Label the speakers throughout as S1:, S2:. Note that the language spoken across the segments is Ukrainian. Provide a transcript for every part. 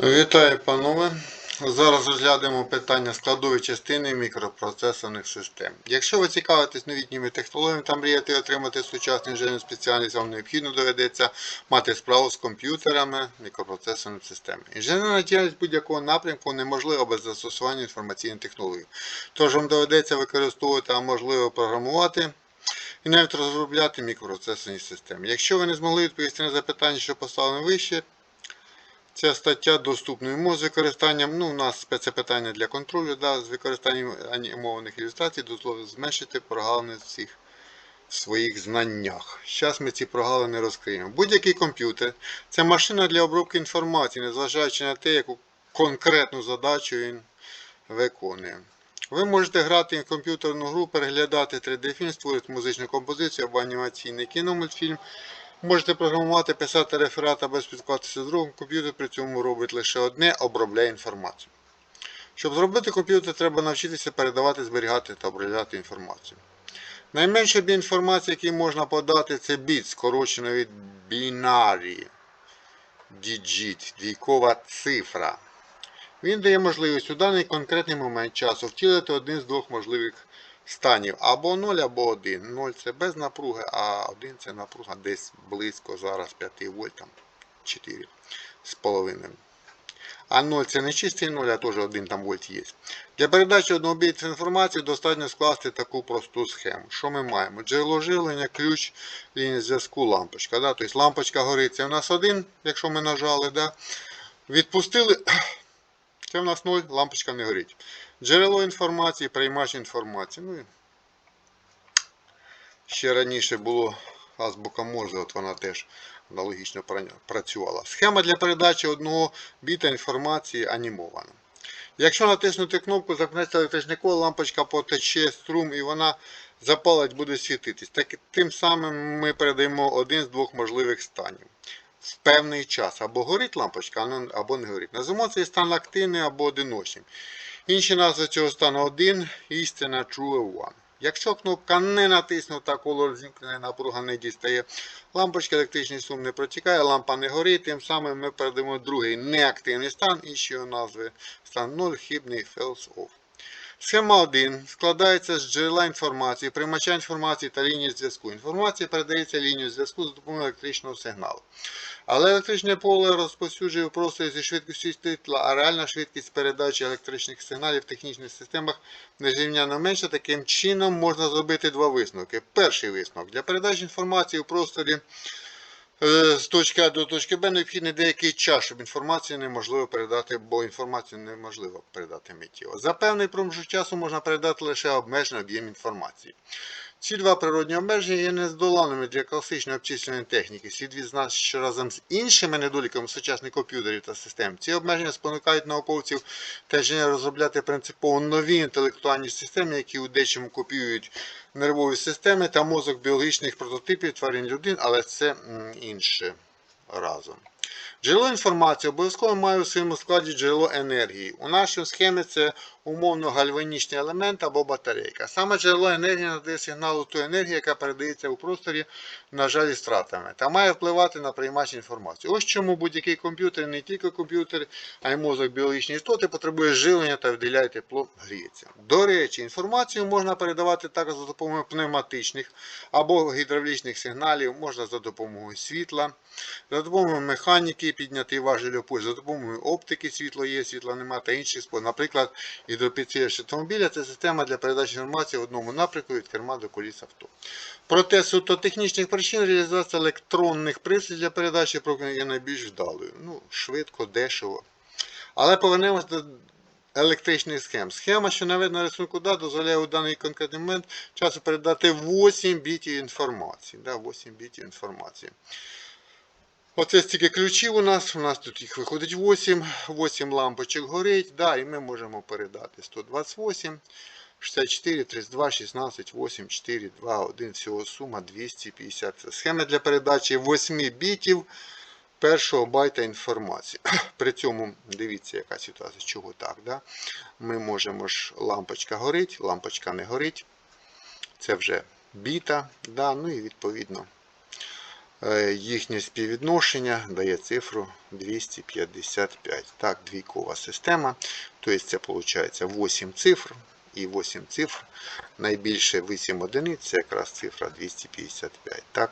S1: Вітаю, панове. Зараз розглянемо питання складової частини мікропроцесорних систем. Якщо ви цікавитесь новітніми технологіями та мрієте отримати сучасну інженерну спеціальність, вам необхідно доведеться мати справу з комп'ютерами мікропроцесорної системи. Інженерна діяльність будь-якого напрямку неможлива без застосування інформаційних технологій. Тож вам доведеться використовувати, а можливо програмувати і навіть розробляти мікропроцесорні системи. Якщо ви не змогли відповісти на запитання, що поставлено вище, Ця стаття доступна йому з використанням, ну, у нас це питання для контролю, да, з використанням анімованих ілюстрацій дозволить зменшити прогалини в цих своїх знаннях. Зараз ми ці прогалини розкриємо. Будь-який комп'ютер це машина для обробки інформації, незважаючи на те, яку конкретну задачу він виконує. Ви можете грати в комп'ютерну гру, переглядати 3D-фільм, створити музичну композицію або анімаційний кіномультфільм. Можете програмувати, писати реферат або спілкуватися з другом. Комп'ютер при цьому робить лише одне обробляє інформацію. Щоб зробити комп'ютер, треба навчитися передавати, зберігати та обробляти інформацію. Найменший об'єм інформації, який можна подати, це біт, скорочено від бінарі. Digit, двійкова цифра. Він дає можливість у даний конкретний момент часу втілити один з двох можливих станів або 0, або 1. 0 це без напруги, а 1 це напруга десь близько зараз 5 вольт, там 4 з половиною. А 0 це не чистий 0, а теж 1 там вольт є. Для передачі одного біта інформації достатньо скласти таку просту схему. Що ми маємо? Джерело живлення, ключ, лінія зв'язку, лампочка. Да? Тобто лампочка горить, це у нас 1, якщо ми нажали. Да? Відпустили, це у нас 0, лампочка не горить. Джерело інформації, приймач інформації. Ну, ще раніше було азбука Морзе, от вона теж аналогічно працювала. Схема для передачі одного біта інформації анімована. Якщо натиснути кнопку, замкнеться електричне коло, лампочка потече струм і вона запалить, буде світитись. Так, тим самим ми передаємо один з двох можливих станів. В певний час або горить лампочка, або не горить. Називаємо цей стан активний або одиночним. Інші назви цього стану 1, істина true One. Якщо кнопка не натиснута, колор зімкнення напруга не дістає, лампочка електричний сум не протікає, лампа не горить, тим самим ми передаємо другий неактивний стан, інші його назви стан 0, хибний fails off. Схема 1 складається з джерела інформації, приймача інформації та лінії зв'язку. Інформація передається лінією зв'язку за допомогою електричного сигналу. Але електричне поле розповсюджує просторі зі швидкістю світла, а реальна швидкість передачі електричних сигналів в технічних системах незрівняно менша. Таким чином можна зробити два висновки. Перший висновок. Для передачі інформації у просторі з точки А до точки Б необхідний деякий час, щоб інформацію неможливо передати, бо інформацію неможливо передати миттєво. За певний проміжок часу можна передати лише обмежений об'єм інформації. Ці два природні обмеження є нездоланними для класичної обчислювальної техніки. Слід відзначити, що разом з іншими недоліками сучасних комп'ютерів та систем ці обмеження спонукають науковців та інженерів розробляти принципово нові інтелектуальні системи, які у дечому копіюють нервові системи та мозок біологічних прототипів тварин людин, але це інше разом. Джерело інформації обов'язково має у своєму складі джерело енергії. У нашій схемі це умовно гальванічний елемент або батарейка. Саме джерело енергії надає сигналу ту енергію, яка передається у просторі, на жаль, із втратами, та має впливати на приймач інформації. Ось чому будь-який комп'ютер, не тільки комп'ютер, а й мозок біологічної істоти потребує живлення та виділяє тепло, гріється. До речі, інформацію можна передавати також за допомогою пневматичних або гідравлічних сигналів, можна за допомогою світла, за допомогою механіки, піднятий важель опору, за допомогою оптики світло є, світла нема та інших способів. Наприклад, гідропідсилювач автомобіля це система для передачі інформації в одному напрямку від керма до коліс авто. Проте суто технічних причин реалізація електронних пристроїв для передачі проки є найбільш вдалою. Ну, швидко, дешево. Але повернемось до електричних схем. Схема, що наведена на рисунку да, дозволяє у даний конкретний момент часу передати 8 бітів інформації. Да, 8 бітів інформації. Оце стільки ключів у нас. У нас тут їх виходить 8. 8 лампочок горить. Да, і ми можемо передати 128, 64, 32, 16, 8, 4, 2, 1. Всього сума 250. Це схема для передачі 8 бітів першого байта інформації. При цьому дивіться, яка ситуація, чого так. Да? Ми можемо ж лампочка горить, лампочка не горить. Це вже біта. Да? Ну і відповідно. Е, Їхнє співвідношення дає цифру 255. Так, двійкова система. Тобто це виходить 8 цифр і 8 цифр. Найбільше 8 одиниць це якраз цифра 255. Так?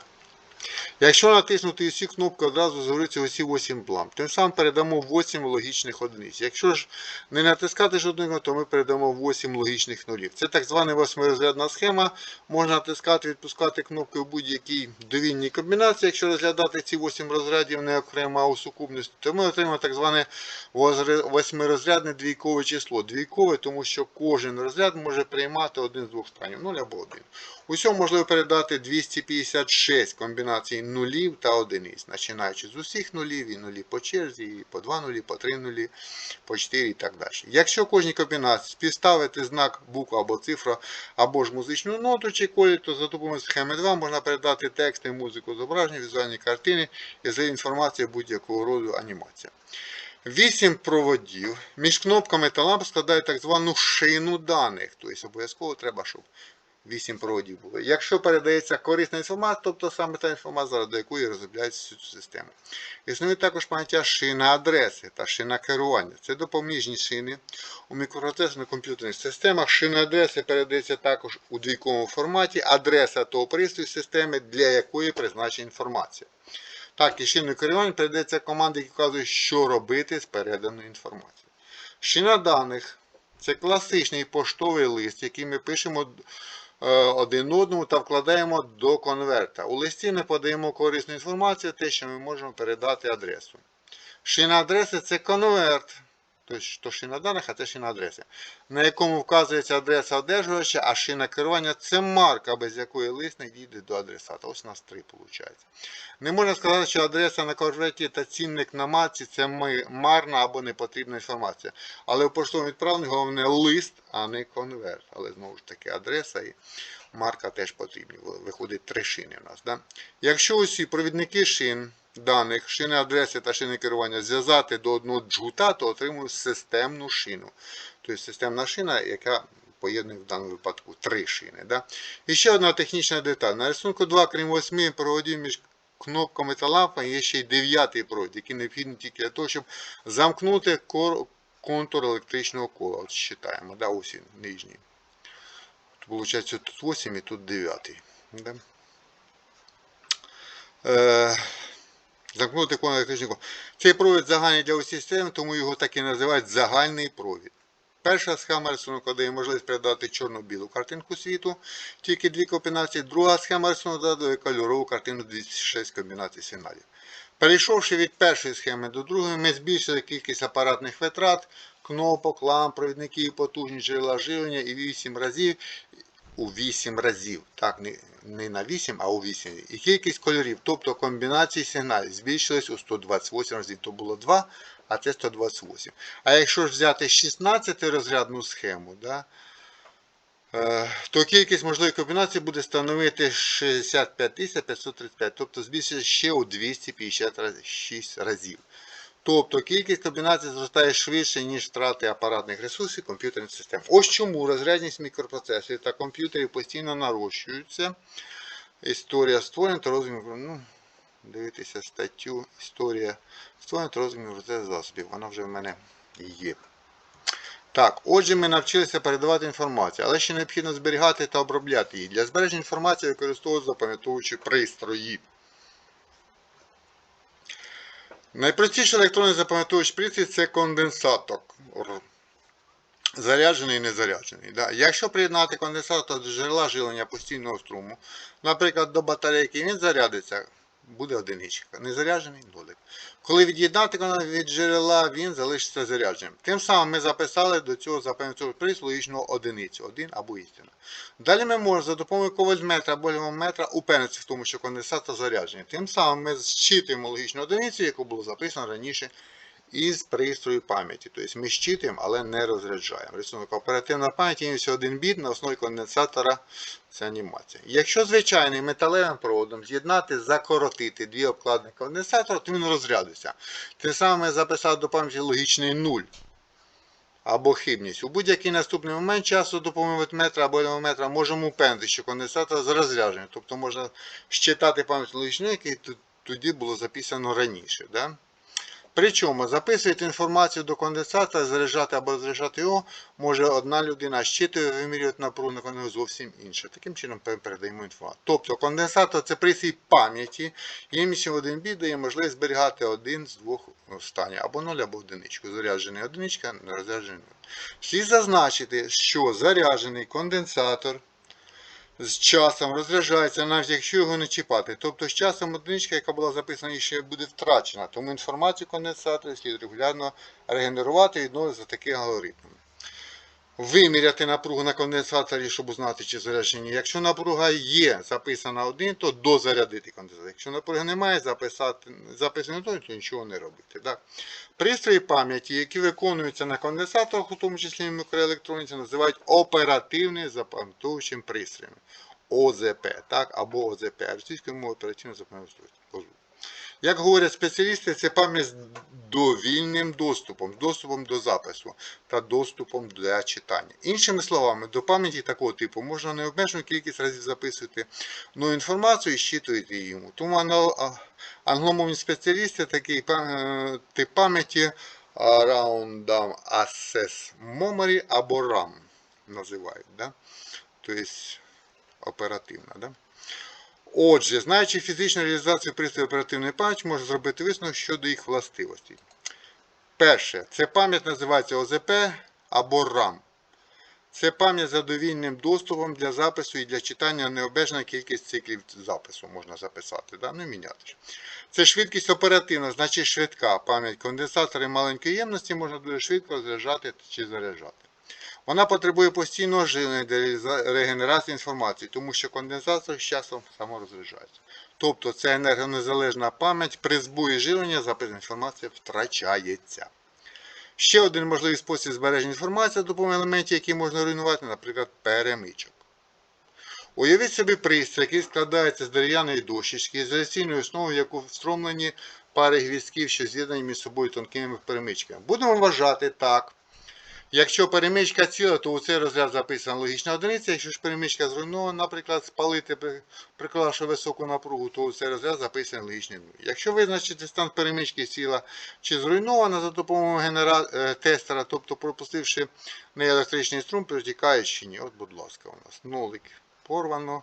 S1: Якщо натиснути усі кнопки, одразу згориться усі 8 ламп. Тим самим передамо 8 логічних одиниць. Якщо ж не натискати жодного, то ми передамо 8 логічних нулів. Це так звана восьмирозрядна схема. Можна натискати, відпускати кнопки в будь-якій довільній комбінації. Якщо розглядати ці 8 розрядів не окремо, а у сукупності, то ми отримаємо так зване восьмирозрядне двійкове число. Двійкове, тому що кожен розряд може приймати один з двох станів 0 або 1. Усього можливо передати 256 комбінацій нулів та одиниць, починаючи з усіх нулів, і нулі по черзі, і по 2 нулі, по 3 нулі, по 4 і так далі. Якщо кожній комбінації співставити знак буква або цифра, або ж музичну ноту чи колір, то за допомогою схеми 2 можна передати тексти, музику, зображення, візуальні картини і за інформацію будь-якого роду анімація. Вісім проводів між кнопками та ламп складають так звану шину даних. Тобто обов'язково треба, щоб 8 проводів було. Якщо передається корисна інформація, тобто саме та інформація, заради якої розробляється цю систему. Існує також поняття шина адреси та шина керування. Це допоміжні шини у мікропроцесно-комп'ютерних системах. Шина адреси передається також у двійковому форматі, адреса того пристрою системи, для якої призначена інформація. Так, і шиною керування передається команда, які вказує, що робити з переданою інформацією. Шина даних це класичний поштовий лист, який ми пишемо один одному та вкладаємо до конверта. У листі ми подаємо корисну інформацію, те, що ми можемо передати адресу. Шина адреси це конверт. Тобто, то шина даних, а це шина адреси, на якому вказується адреса одержувача, а шина керування це марка, без якої лист не дійде до адресата. Ось у нас три виходить. Не можна сказати, що адреса на конверті та цінник на марці це марна або непотрібна інформація. Але в поштовому відправленні головне лист, а не конверт. Але знову ж таки адреса і марка теж потрібні. Виходить три шини у нас. Да? Якщо усі провідники шин даних, шини адреси та шини керування зв'язати до одного джгута, то отримую системну шину. Тобто системна шина, яка поєднує в даному випадку три шини. Да? І ще одна технічна деталь. На рисунку 2, крім 8 проводів між кнопками та лампами, є ще й дев'ятий провід, який необхідний тільки для того, щоб замкнути контур електричного кола. От считаємо, да, ось він, нижній. Тут, виходить, тут 8 і тут 9. Да? Е, замкнути контур електричного. Цей провід загальний для усіх систем, тому його так і називають загальний провід. Перша схема рисунку дає можливість передати чорно-білу картинку світу, тільки дві комбінації. Друга схема рисунку дає кольорову картину 206 комбінацій сигналів. Перейшовши від першої схеми до другої, ми збільшили кількість апаратних витрат, кнопок, ламп, провідників, потужні джерела живлення і 8 разів у 8 разів. Так, не, на 8, а у 8. І кількість кольорів, тобто комбінацій сигналів, збільшилась у 128 разів. То було 2, а це 128. А якщо ж взяти 16 розрядну схему, да, е, то кількість можливих комбінацій буде становити 65 535, тобто збільшиться ще у 256 разів. Тобто кількість комбінацій зростає швидше, ніж втрати апаратних ресурсів комп'ютерних систем. Ось чому розрядність мікропроцесорів та комп'ютерів постійно нарощуються. Історія створення та розвитку. Ну, дивитися статтю Історія створення та розвитку засобів. Вона вже в мене є. Так, отже, ми навчилися передавати інформацію, але ще необхідно зберігати та обробляти її. Для збереження інформації використовують запам'ятовуючі пристрої. Найпростіший електронний запам'ятовувач пристрій це конденсатор. Заряджений і незаряджений. Да. Якщо приєднати конденсатор до джерела жилення постійного струму, наприклад, до батарейки, він зарядиться, буде одиничка. Незаряджений нолик. Коли від'єднати канал від джерела, він залишиться зарядженим. Тим самим ми записали до цього запевненого пристрою логічну одиницю, один або істина. Далі ми можемо за допомогою ковальметра або лівометра упевнитися в тому, що конденсатор заряджений. Тим самим ми зчитуємо логічну одиницю, яку було записано раніше із пристрою пам'яті. Тобто ми щитуємо, але не розряджаємо. Рисунок оперативна пам'ять є один біт на основі конденсатора. Це анімація. Якщо звичайним металевим проводом з'єднати, закоротити дві обкладини конденсатора, то він розрядиться. Тим самим ми записали до пам'яті логічний 0. або хибність. У будь-який наступний момент часу допомогою вольтметра або елеметра можемо упевнити, що конденсатор розряджений. Тобто можна щитати пам'ять логічну, який тоді було записано раніше. Да? Причому записувати інформацію до конденсатора, заряджати або розряджати його може одна людина, а щитує вимірювати напругу на конденсатор зовсім інша. Таким чином передаємо інформацію. Тобто конденсатор це пристрій пам'яті, ємністю 1 біт дає можливість зберігати один з двох станів, або 0, або одиничку. Заряджений одиничка, не розряджений 0. Слід зазначити, що заряджений конденсатор з часом розряджається, навіть якщо його не чіпати. Тобто з часом одиничка, яка була записана, ще буде втрачена. Тому інформацію конденсатора слід регулярно регенерувати і відновити за таким алгоритмом. Виміряти напругу на конденсаторі, щоб узнати, чи заряджені. Якщо напруга є записана 1, то дозарядити конденсатор. Якщо напруги немає, записати, записано то, то нічого не робити. Так? Пристрої пам'яті, які виконуються на конденсаторах, у тому числі мікроелектроніці, називають оперативними запам'ятовуючими пристроями. ОЗП, так, або ОЗП, російською мовою оперативно запам'ятовуючим. Як говорять спеціалісти, це пам'ять довільним доступом, доступом до запису та доступом для читання. Іншими словами, до пам'яті такого типу можна необмежену кількість разів записувати нову інформацію і щитуєте її. Тому англомовні спеціалісти такий е, тип пам'яті Random Access Memory або RAM називають. Да? Тобто оперативна. Да? Отже, знаючи фізичну реалізацію пристрою оперативної пам'яті, можна зробити висновок щодо їх властивостей. Перше, це пам'ять називається ОЗП або RAM. Це пам'ять з задовільним доступом для запису і для читання необмежена кількість циклів запису можна записати, да? ну міняти. Це швидкість оперативна, значить швидка. Пам'ять конденсатори маленької ємності можна дуже швидко розряджати чи заряджати. Вона потребує постійного живлення для регенерації інформації, тому що конденсатор з часом саморозряджається. Тобто це енергонезалежна пам'ять, при збої живлення запис інформації втрачається. Ще один можливий спосіб збереження інформації допомогою елементів, які можна руйнувати, наприклад, перемичок. Уявіть собі пристрій, який складається з дерев'яної дощечки, ізоляційною основою, в яку встромлені пари гвіздків, що з'єднані між собою тонкими перемичками. Будемо вважати так. Якщо перемичка ціла, то у цей розряд записана логічна одиниця. Якщо ж перемичка зруйнована, наприклад, спалити, приклавши високу напругу, то у цей розряд записаний логічний нуль. Якщо визначити стан перемички ціла чи зруйнована за допомогою генера... е, тестера, тобто пропустивши неелектричний струм, протікає чи ні. От, будь ласка, у нас нолик порвано,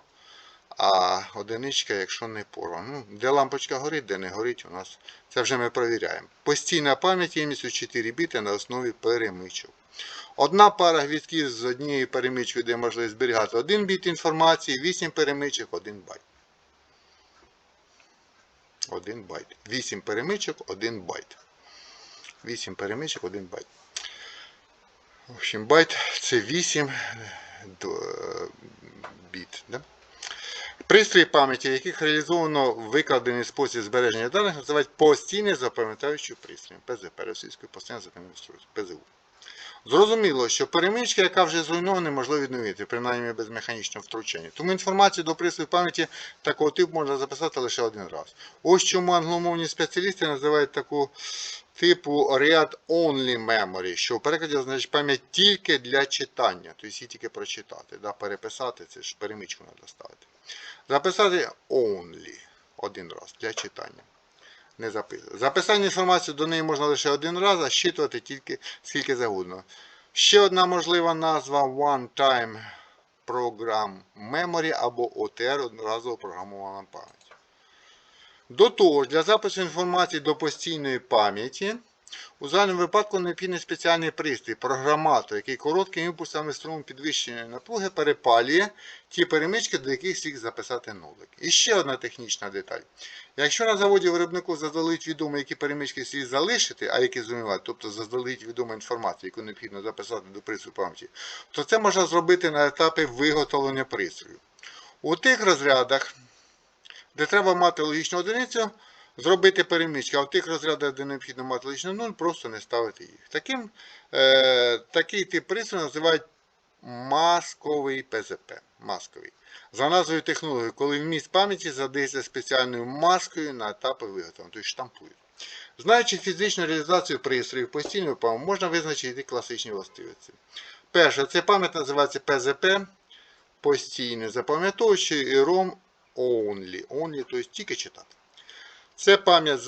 S1: а одиничка, якщо не порвано. Ну, де лампочка горить, де не горить, у нас це вже ми перевіряємо. Постійна пам'ять ємністю 4 біти на основі перемичок. Одна пара гвіздків з однією перемичкою дає можливість зберігати 1 біт інформації, 8 перемичок, 1 байт. 1 байт. 8 перемичок, 1 байт. 8 перемичок, 1 байт. В общем, байт це 8 д- біт. Да? Пристрої пам'яті, яких реалізовано викладений спосіб збереження даних, називають постійне запам'ятаючим пристроєм. ПЗП російською постійне запам'ятаючим ПЗУ. Зрозуміло, що перемичка, яка вже зруйнована, неможливо відновити, принаймні без механічного втручання. Тому інформацію до пристрою пам'яті такого типу можна записати лише один раз. Ось чому англомовні спеціалісти називають таку типу Read Only Memory, що в перекладі означає пам'ять тільки для читання, тобто її тільки прочитати. Да? Переписати, це ж перемичку треба ставити. Записати only один раз для читання. Не записувати. Записання інформації до неї можна лише один раз, а щитувати тільки скільки загодно. Ще одна можлива назва One Time Program Memory або OTR одноразово програмована пам'ять. До того ж, для запису інформації до постійної пам'яті у загальному випадку необхідний спеціальний пристрій, програматор, який короткими імпульсами струму підвищеної напруги перепалює ті перемички, до яких слід записати нолик. І ще одна технічна деталь. Якщо на заводі виробнику заздалегідь відомо, які перемички слід залишити, а які зруйнувати, тобто заздалегідь відома інформація, яку необхідно записати до пристрою пам'яті, то це можна зробити на етапі виготовлення пристрою. У тих розрядах, де треба мати логічну одиницю, зробити перемички, а в тих розрядах, де необхідно мати логічну 0, просто не ставити їх. Таким, е, такий тип пристрою називають масковий ПЗП. Масковий. За назвою технології, коли вміст пам'яті задається спеціальною маскою на етапи виготовлення, тобто штампують. Знаючи фізичну реалізацію пристроїв постійної пам'яті, можна визначити класичні властивості. Перше, це пам'ять називається ПЗП, постійний запам'ятовуючий і ROM only. Only, тобто тільки читати. Це пам'ять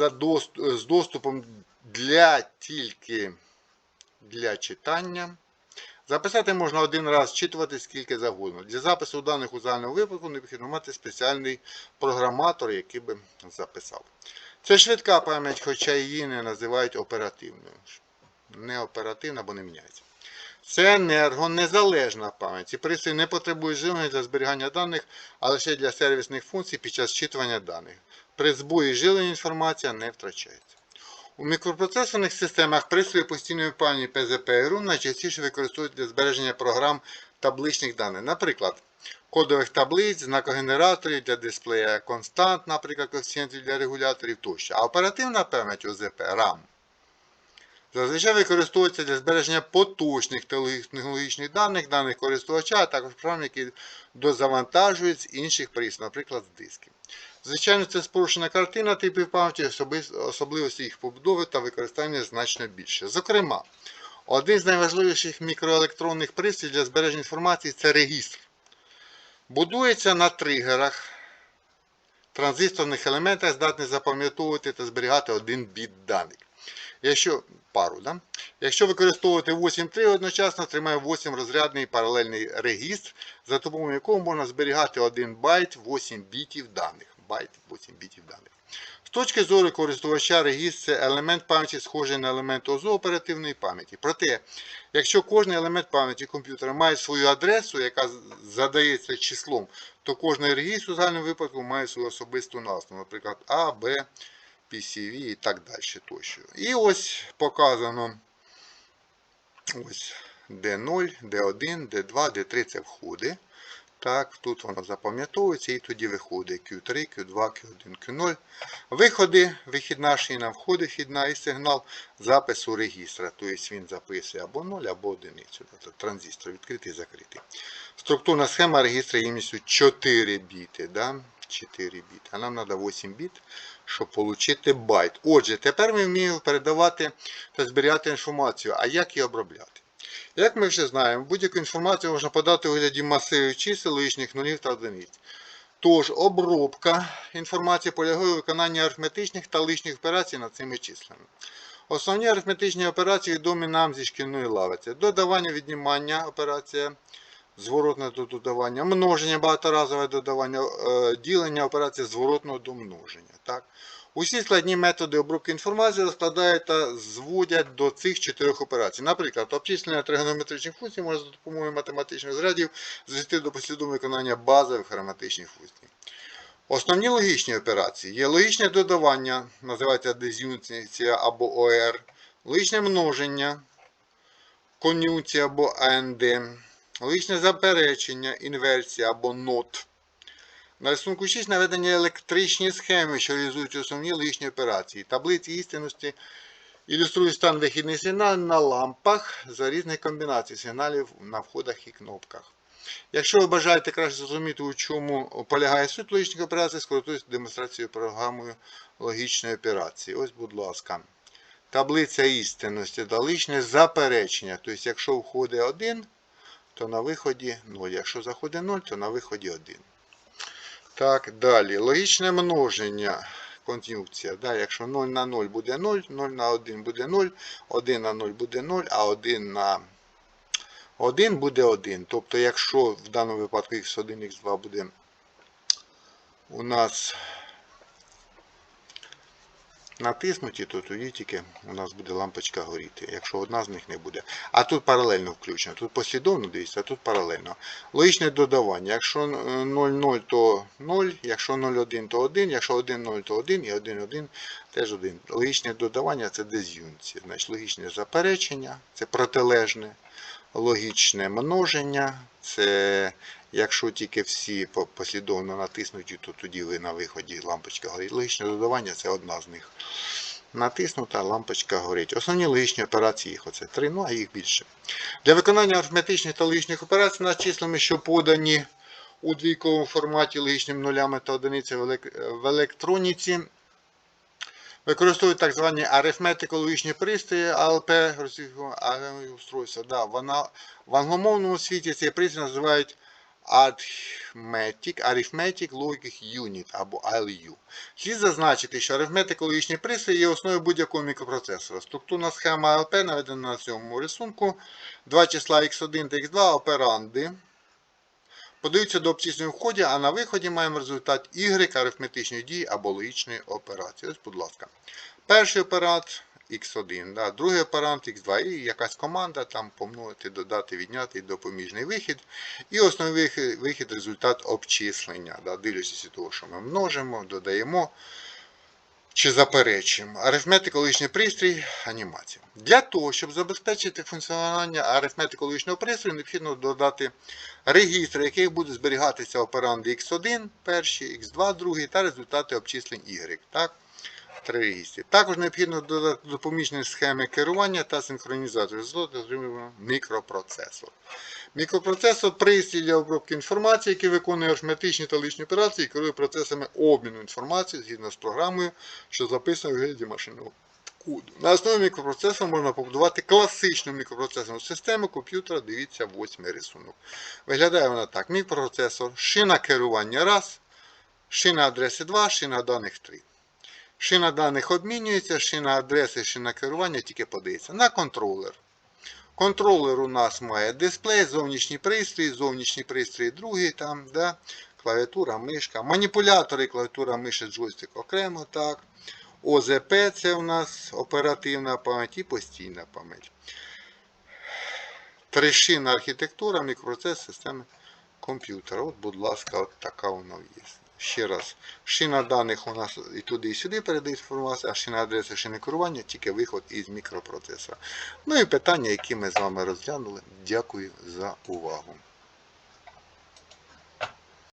S1: з доступом для тільки для читання. Записати можна один раз, читувати скільки завгодно. Для запису даних у загальному випадку необхідно мати спеціальний програматор, який би записав. Це швидка пам'ять, хоча її не називають оперативною. Не оперативна, бо не міняється. Це енергонезалежна пам'ять. Ці пристрої не потребують живлення для зберігання даних, а лише для сервісних функцій під час зчитування даних. При збої жилення інформація не втрачається. У мікропроцесорних системах пристрої постійної пам'яті ПЗП і RUM найчастіше використовують для збереження програм табличних даних. Наприклад, кодових таблиць, знакогенераторів для дисплея констант, наприклад, коефіцієнтів для регуляторів тощо. А оперативна пам'ять ОЗП RAM зазвичай використовується для збереження поточних технологічних даних, даних користувача, а також програм, які дозавантажують з інших пристроїв, наприклад, з дисків. Звичайно, це спорушена картина типів пам'яті, особливості їх побудови та використання значно більше. Зокрема, один з найважливіших мікроелектронних пристроїв для збереження інформації це регістр. Будується на тригерах, транзисторних елементах, здатний запам'ятовувати та зберігати один біт даних. Якщо пару, да? Якщо використовувати 8.3, одночасно тримає 8 розрядний паралельний регістр, за допомогою якого можна зберігати 1 байт 8 бітів даних. Байт 8 бітів даних. З точки зору користувача регістр це елемент пам'яті, схожий на елемент ОЗО оперативної пам'яті. Проте, якщо кожен елемент пам'яті комп'ютера має свою адресу, яка задається числом, то кожний регістр у загальному випадку має свою особисту назву, наприклад, А, Б, PCV і так далі. Тощо. І ось показано ось D0, D1, D2, D3 це входи. Так, тут воно запам'ятовується і тоді виходить Q3, Q2, Q1, Q0. Виходи, вихідна шина, входи, вхідна і сигнал запису регістра. Тобто він записує або 0, або 1. Тобто транзистор відкритий, закритий. Структурна схема регістра ємністю 4 біти. Да? 4 біти. А нам треба 8 біт, щоб отримати байт. Отже, тепер ми вміємо передавати та зберігати інформацію. А як її обробляти? Як ми вже знаємо, будь-яку інформацію можна подати у вигляді масивів чисел, логічних нулів та одиниць. Тож, обробка інформації полягає у виконанні арифметичних та лишніх операцій над цими числами. Основні арифметичні операції відомі нам зі шкільної лави. Це додавання, віднімання операція, зворотне до додавання, множення, багаторазове додавання, е, ділення операція зворотного до множення. Так? Усі складні методи обробки інформації розкладають та зводять до цих чотирьох операцій. Наприклад, обчислення тригонометричних функцій можна за допомогою математичних зрядів звести до послідовного виконання базових арифметичних функцій. Основні логічні операції є логічне додавання, називається дезюнція або ОР, логічне множення, кон'юнкція або АНД, логічне заперечення, інверсія або НОТ. На рисунку 6 наведені електричні схеми, що реалізують основні логічні операції. Таблиці істинності ілюструють стан вихідний сигнал на лампах за різних комбінацій сигналів на входах і кнопках. Якщо ви бажаєте краще зрозуміти, у чому полягає суть логічних операцій, скористуйтесь демонстрацією програмою логічної операції. Ось, будь ласка. Таблиця істинності логічне заперечення. Тобто, якщо входить 1, то на виході 0. Якщо заходить 0, то на виході 1. Так, далі. Логічне множення. Кон'юнкція. Да, якщо 0 на 0 буде 0, 0 на 1 буде 0, 1 на 0 буде 0, а 1 на 1 буде 1. Тобто, якщо в даному випадку x1, x2 буде у нас натиснуті, то тоді тільки у нас буде лампочка горіти, якщо одна з них не буде. А тут паралельно включено. Тут послідовно дивіться, а тут паралельно. Логічне додавання. Якщо 0,0, то 0, якщо 0,1, то 1, якщо 1,0, то 1 і 1,1 теж 1. Логічне додавання це дез'юнція. Значить, логічне заперечення, це протилежне. Логічне множення, це якщо тільки всі послідовно натиснуті, то тоді ви на виході лампочка горить. Логічне додавання це одна з них. Натиснута, лампочка горить. Основні логічні операції їх оце три, ну а їх більше. Для виконання арифметичних та логічних операцій над числами, що подані у двійковому форматі логічними нулями та одиницями в електроніці. Використовують так звані арифметико-логічні пристрої АЛП устройства. Да, в англомовному світі цей пристрій називають Arithmetic, Arithmetic Logic Unit або ALU. Слід зазначити, що арифметико-логічні пристрої є основою будь-якого мікропроцесора. Структурна схема АЛП наведена на цьому рисунку. Два числа x1 та x2 операнди подаються до обчислення в ході, а на виході маємо результат y арифметичної дії або логічної операції. Ось, будь ласка. Перший операт x1, да, другий оперант x2 і якась команда там помножити, додати, відняти і допоміжний вихід. І основний вихід, результат обчислення. Да, дивлячись від того, що ми множимо, додаємо чи заперечуємо. Арифметико-логічний пристрій анімація. Для того, щоб забезпечити функціонування арифметико-логічного пристрою, необхідно додати регістри, в яких буде зберігатися операнди x1, перші, x2, другий та результати обчислень y. Так? Три. Також необхідно додати допоміжні схеми керування та синхронізацію. Результати отримуємо мікропроцесор. Мікропроцесор пристрій для обробки інформації, який виконує арифметичні та логічні операції і керує процесами обміну інформації згідно з програмою, що записана в вигляді машинного коду. На основі мікропроцесора можна побудувати класичну мікропроцесорну систему комп'ютера. Дивіться восьмий рисунок. Виглядає вона так: мікропроцесор, шина керування раз, шина адреси 2, шина даних 3. Шина даних обмінюється, шина адреси, шина керування тільки подається на контролер. Контролер у нас має дисплей, зовнішній пристрій, зовнішній пристрій другий, там, да, клавіатура, мишка. Маніпулятори, клавіатура, миша, джойстик окремо. так. ОЗП це у нас оперативна пам'ять і постійна пам'ять. Тришинна архітектура, мікропроцес системи комп'ютера. От, будь ласка, от така воно є. Ще раз, шина даних у нас і туди, і сюди передає інформація, а шина адреси, шини керування тільки виход із мікропроцесора. Ну і питання, які ми з вами розглянули. Дякую за увагу.